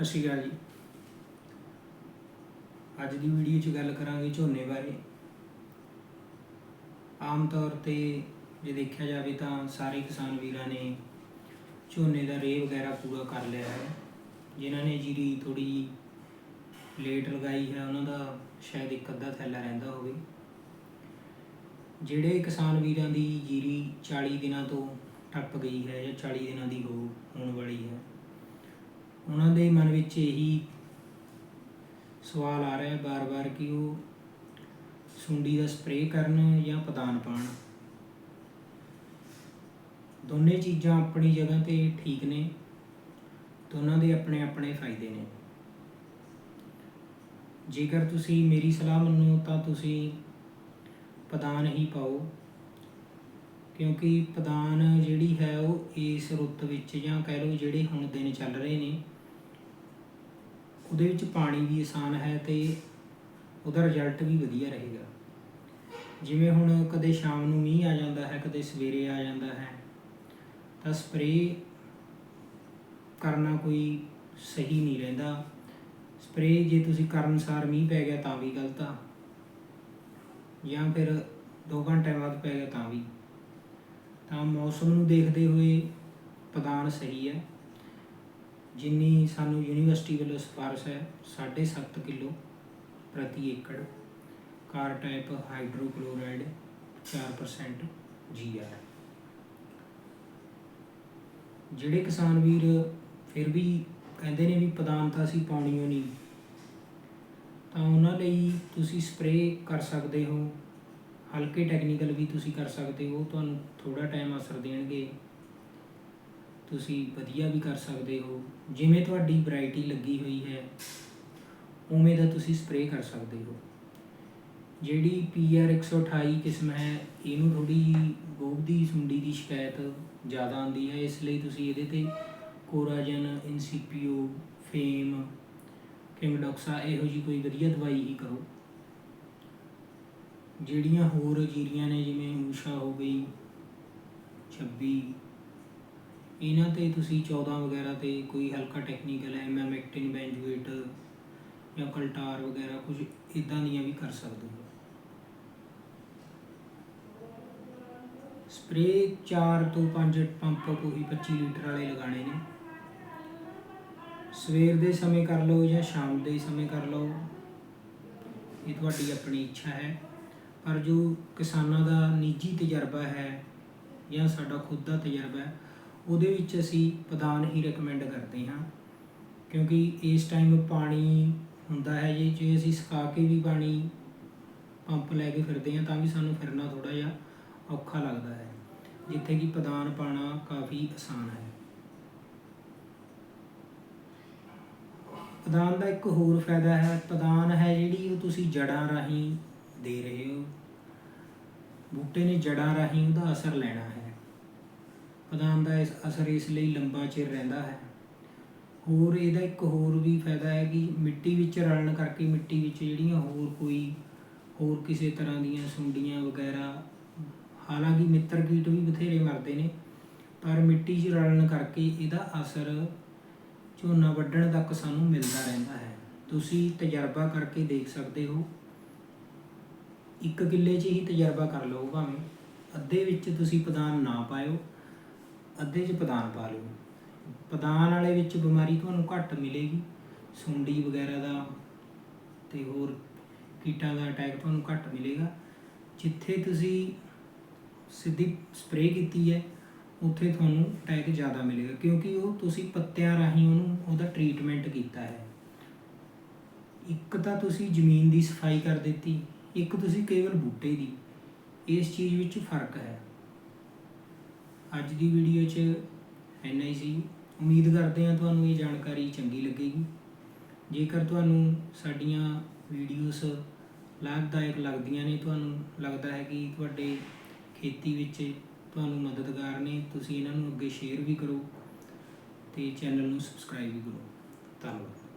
ਸਤਿ ਸ਼੍ਰੀ ਅਕਾਲ ਜੀ। ਅੱਜ ਦੀ ਵੀਡੀਓ 'ਚ ਗੱਲ ਕਰਾਂਗੇ ਝੋਨੇ ਬਾਰੇ। ਆਮ ਤੌਰ ਤੇ ਜੇ ਦੇਖਿਆ ਜਾਵੇ ਤਾਂ ਸਾਰੇ ਕਿਸਾਨ ਵੀਰਾਂ ਨੇ ਝੋਨੇ ਦਾ ਰੇਹ ਵਗੈਰਾ ਪੂਰਾ ਕਰ ਲਿਆ ਹੈ। ਜਿਨ੍ਹਾਂ ਨੇ ਜੀਰੀ ਥੋੜੀ ਲੇਟ ਲਗਾਈ ਹੈ, ਉਹਨਾਂ ਦਾ ਸ਼ਾਇਦ ਇੱਕ ਅੱਧਾ ਥੈਲਾ ਰਹਿੰਦਾ ਹੋਵੇ। ਜਿਹੜੇ ਕਿਸਾਨ ਵੀਰਾਂ ਦੀ ਜੀਰੀ 40 ਦਿਨਾਂ ਤੋਂ ਟੱਪ ਗਈ ਹੈ ਜਾਂ 40 ਦਿਨਾਂ ਦੀ ਹੋ ਹੋਣ ਵਾਲੀ ਹੈ ਉਹਨਾਂ ਦੇ ਮਨ ਵਿੱਚ ਇਹੀ ਸਵਾਲ ਆ ਰਿਹਾ ਹੈ ਬਾਰ-ਬਾਰ ਕਿ ਉਹ ਸੁੰਡੀ ਦਾ ਸਪਰੇਅ ਕਰਨ ਜਾਂ ਪਦਾਨ ਪਾਣ। ਦੋਨੇ ਚੀਜ਼ਾਂ ਆਪਣੀ ਜਗ੍ਹਾ ਤੇ ਠੀਕ ਨੇ, ਦੋਨਾਂ ਦੇ ਆਪਣੇ ਆਪਣੇ ਫਾਇਦੇ ਨੇ। ਜੇਕਰ ਤੁਸੀਂ ਮੇਰੀ ਸਲਾਹ ਮੰਨੋ ਤਾਂ ਤੁਸੀਂ ਪਦਾਨ ਹੀ ਪਾਓ, ਕਿਉਂਕਿ ਪਦਾਨ ਜਿਹੜੀ ਹੈ ਉਹ ਇਸ ਰੁੱਤ ਵਿੱਚ ਜਾਂ ਕਹਿ ਲਓ ਜਿਹੜੇ ਹੁਣ ਦਿਨ ਚੱਲ ਰਹੇ ਨੇ ਉਹਦੇ ਵਿੱਚ ਪਾਣੀ ਵੀ ਆਸਾਨ ਹੈ ਤੇ ਉਹਦਾ ਰਿਜ਼ਲਟ ਵੀ ਵਧੀਆ ਰਹੇਗਾ। ਜਿਵੇਂ ਹੁਣ ਕਦੇ ਸ਼ਾਮ ਨੂੰ ਮੀਂਹ ਆ ਜਾਂਦਾ ਹੈ, ਕਦੇ ਸਵੇਰੇ ਆ ਜਾਂਦਾ ਹੈ, ਤਾਂ ਸਪਰੇਅ ਕਰਨਾ ਕੋਈ ਸਹੀ ਨਹੀਂ ਰਹਿੰਦਾ। ਸਪਰੇਅ ਜੇ ਤੁਸੀਂ ਕਰਨ ਸਾਰ ਮੀਂਹ ਪੈ ਗਿਆ ਤਾਂ ਵੀ ਗਲਤ ਆ, ਜਾਂ ਫਿਰ 2 ਘੰਟੇ ਬਾਅਦ ਪੈ ਗਿਆ ਤਾਂ ਵੀ। ਤਾਂ ਮੌਸਮ ਨੂੰ ਦੇਖਦੇ ਹੋਏ ਪ੍ਰਦਾਨ ਸਹੀ ਹੈ। ਜਿੰਨੀ ਸਾਨੂੰ ਯੂਨੀਵਰਸਿਟੀ ਵੱਲੋਂ ਸਿਫਾਰਿਸ਼ ਹੈ 7.5 ਕਿਲੋ ਪ੍ਰਤੀ ਏਕੜ, ਕਾਰ ਟਾਈਪ ਹਾਈਡਰੋਕਲੋਰਾਈਡ 4% ਜੀਆਰ ਜਿਹੜੇ ਕਿਸਾਨ ਵੀਰ ਫਿਰ ਵੀ ਕਹਿੰਦੇ ਨੇ ਵੀ ਪ੍ਰਦਾਨ ਤਾਂ ਅਸੀਂ ਪਾਉਣੀ ਓ ਨਹੀਂ ਤਾਂ ਉਹਨਾਂ ਲਈ ਤੁਸੀਂ ਸਪਰੇਅ ਕਰ ਸਕਦੇ ਹੋ, ਹਲਕੇ ਟੈਕਨੀਕਲ ਵੀ ਤੁਸੀਂ ਕਰ ਸਕਦੇ ਹੋ ਤੁਹਾਨੂੰ ਥੋੜਾ ਟਾਈਮ ਅਸਰ ਦੇਣਗੇ। ਤੁਸੀਂ ਵਧੀਆ ਵੀ ਕਰ ਸਕਦੇ ਹੋ, ਜਿਵੇਂ ਤੁਹਾਡੀ ਵੈਰਾਈਟੀ ਲੱਗੀ ਹੋਈ ਹੈ, ਉਵੇਂ ਦਾ ਤੁਸੀਂ ਸਪਰੇਅ ਕਰ ਸਕਦੇ ਹੋ। ਜਿਹੜੀ PR 128 ਕਿਸਮ ਹੈ, ਇਹਨੂੰ ਥੋੜੀ ਗੋਭ ਦੀ, ਸੁੰਡੀ ਦੀ ਸ਼ਿਕਾਇਤ ਜ਼ਿਆਦਾ ਆਉਂਦੀ ਹੈ, ਇਸ ਲਈ ਤੁਸੀਂ ਇਹਦੇ ਤੇ ਕੋਰਾਜਨ ਇਨਸੀਪੀਓ ਫੇਮ ਕਿੰਗਡੋਕਸਾ ਇਹੋ ਜੀ ਕੋਈ ਵਧੀਆ ਦਵਾਈ ਹੀ ਕਰੋ। ਜਿਹੜੀਆਂ ਹੋਰ ਜੀਰੀਆਂ ਨੇ, ਜਿਵੇਂ ਊਸ਼ਾ ਹੋ ਗਈ 26 ਇਹਨਾਂ ਤੇ ਤੁਸੀਂ 14 ਵਗੈਰਾ ਤੇ ਕੋਈ ਹਲਕਾ ਟੈਕਨੀਕਲ ਹੈ ਮੈਮੈਕਟਿਨ ਬੈਂਜੂਏਟ ਜਾਂ ਕਲਟਾਰ ਵਗੈਰਾ ਕੁਝ ਇਦਾਂ ਦੀਆਂ ਵੀ ਕਰ ਸਕਦੇ ਹੋ। ਸਪਰੇ 4 ਤੋਂ 5 ਪੰਪ ਕੋਈ 25 ਲੀਟਰ ਵਾਲੇ ਲਗਾਣੇ ਨੇ। ਸਵੇਰ ਦੇ ਸਮੇਂ ਕਰ ਲਓ ਜਾਂ ਸ਼ਾਮ ਦੇ ਸਮੇਂ ਕਰ ਲਓ, ਇਹ ਤੁਹਾਡੀ ਆਪਣੀ ਇੱਛਾ ਹੈ। ਪਰ ਜੋ ਕਿਸਾਨਾਂ ਦਾ ਨਿੱਜੀ ਤਜਰਬਾ ਹੈ ਜਾਂ ਸਾਡਾ ਖੁਦ ਦਾ ਤਜਰਬਾ ਹੈ ਉਹਦੇ ਵਿੱਚ ਅਸੀਂ ਪਦਾਨ ਹੀ ਰეკਮੈਂਡ ਕਰਦੇ ਹਾਂ, ਕਿਉਂਕਿ ਇਸ ਟਾਈਮ ਪਾਣੀ ਹੁੰਦਾ ਹੈ ਜੇ ਜੇ ਅਸੀਂ ਸੁਕਾ ਕੇ ਵੀ ਪਾਣੀ ਪੰਪ ਲੈ ਕੇ ਫਿਰਦੇ ਹਾਂ ਤਾਂ ਵੀ ਸਾਨੂੰ ਫਿਰਨਾ ਥੋੜਾ ਜਿਹਾ ਔਖਾ ਲੱਗਦਾ ਹੈ, ਜਿੱਥੇ ਕਿ ਪਦਾਨ ਪਾਣਾ ਕਾਫੀ ਆਸਾਨ ਹੈ। ਪ੍ਰਦਾਨ ਦਾ ਇੱਕ ਹੋਰ ਫਾਇਦਾ ਹੈ ਪਦਾਨ ਹੈ ਜਿਹੜੀ ਉਹ ਤੁਸੀਂ ਜੜਾਂ ਰਾਹੀਂ ਦੇ ਰਹੇ ਹੋ। ਬੂਟੇ ਨੇ ਜੜਾਂ ਰਾਹੀਂ ਉਹਦਾ ਅਸਰ ਲੈਣਾ ਹੈ। ਪ੍ਰਦਾਨ ਦਾ ਇਸ ਅਸਰ ਇਸ ਲਈ ਲੰਬਾ ਚਿਰ ਰਹਿੰਦਾ ਹੈ। ਹੋਰ ਇਹਦਾ ਇੱਕ ਹੋਰ ਵੀ ਫਾਇਦਾ ਹੈ ਕਿ ਮਿੱਟੀ ਵਿੱਚ ਰਲਣ ਕਰਕੇ ਮਿੱਟੀ ਵਿੱਚ ਜਿਹੜੀਆਂ ਹੋਰ ਕੋਈ ਹੋਰ ਕਿਸੇ ਤਰ੍ਹਾਂ ਦੀਆਂ ਸੁੰਡੀਆਂ ਵਗੈਰਾ, ਹਾਲਾਂਕਿ ਮਿੱਤਰ ਕੀਟ ਵੀ ਬਥੇਰੇ ਮਰਦੇ ਨੇ, ਪਰ ਮਿੱਟੀ 'ਚ ਰਲਣ ਕਰਕੇ ਇਹਦਾ ਅਸਰ ਝੋਨਾ ਵੱਢਣ ਤੱਕ ਸਾਨੂੰ ਮਿਲਦਾ ਰਹਿੰਦਾ ਹੈ। ਤੁਸੀਂ ਤਜਰਬਾ ਕਰਕੇ ਦੇਖ ਸਕਦੇ ਹੋ। ਇੱਕ ਕਿੱਲੇ 'ਚ ਹੀ ਤਜਰਬਾ ਕਰ ਲਓ ਭਾਵੇਂ ਅੱਧੇ ਵਿੱਚ ਤੁਸੀਂ ਪ੍ਰਦਾਨ ਨਾ ਪਾਇਓ। ਅੱਧੇ 'ਚ ਪ੍ਰਦਾਨ ਪਾ ਲਿਓ। ਪਦਾਨ ਵਾਲੇ ਵਿੱਚ ਬਿਮਾਰੀ ਤੁਹਾਨੂੰ ਘੱਟ ਮਿਲੇਗੀ। ਸੁੰਡੀ ਵਗੈਰਾ ਦਾ ਤੇ ਹੋਰ ਕੀਟਾਂ ਦਾ ਅਟੈਕ ਤੁਹਾਨੂੰ ਘੱਟ ਮਿਲੇਗਾ। ਜਿੱਥੇ ਤੁਸੀਂ ਸਿੱਧੀ ਸਪਰੇਅ ਕੀਤੀ ਹੈ, ਉੱਥੇ ਤੁਹਾਨੂੰ ਅਟੈਕ ਜ਼ਿਆਦਾ ਮਿਲੇਗਾ। ਕਿਉਂਕਿ ਉਹ ਤੁਸੀਂ ਪੱਤਿਆਂ ਰਾਹੀਂ ਉਹਨੂੰ, ਉਹਦਾ ਟ੍ਰੀਟਮੈਂਟ ਕੀਤਾ ਹੈ। ਇੱਕ ਤਾਂ ਤੁਸੀਂ ਜ਼ਮੀਨ ਦੀ ਸਫ਼ਾਈ ਕਰ ਦਿੱਤੀ, ਇੱਕ ਤੁਸੀਂ ਕੇਵਲ ਬੂਟੇ ਦੀ। ਇਸ ਚੀਜ਼ ਵਿੱਚ ਫ਼ਰਕ ਹੈ। ਅੱਜ ਦੀ ਵੀਡੀਓ 'ਚ ਇੰਨਾ ਹੀ ਸੀ। ਉਮੀਦ ਕਰਦੇ ਹਾਂ ਤੁਹਾਨੂੰ ਇਹ ਜਾਣਕਾਰੀ ਚੰਗੀ ਲੱਗੇਗੀ। ਜੇਕਰ ਤੁਹਾਨੂੰ ਸਾਡੀਆਂ ਵੀਡੀਓਜ਼ ਲਾਭਦਾਇਕ ਲੱਗਦੀਆਂ ਨੇ, ਤੁਹਾਨੂੰ ਲੱਗਦਾ ਹੈ ਕਿ ਤੁਹਾਡੇ ਖੇਤੀ ਵਿੱਚ ਤੁਹਾਨੂੰ ਮਦਦਗਾਰ ਨੇ, ਤੁਸੀਂ ਇਹਨਾਂ ਨੂੰ ਅੱਗੇ ਸ਼ੇਅਰ ਵੀ ਕਰੋ ਤੇ ਚੈਨਲ ਨੂੰ ਸਬਸਕ੍ਰਾਈਬ ਵੀ ਕਰੋ। ਧੰਨਵਾਦ।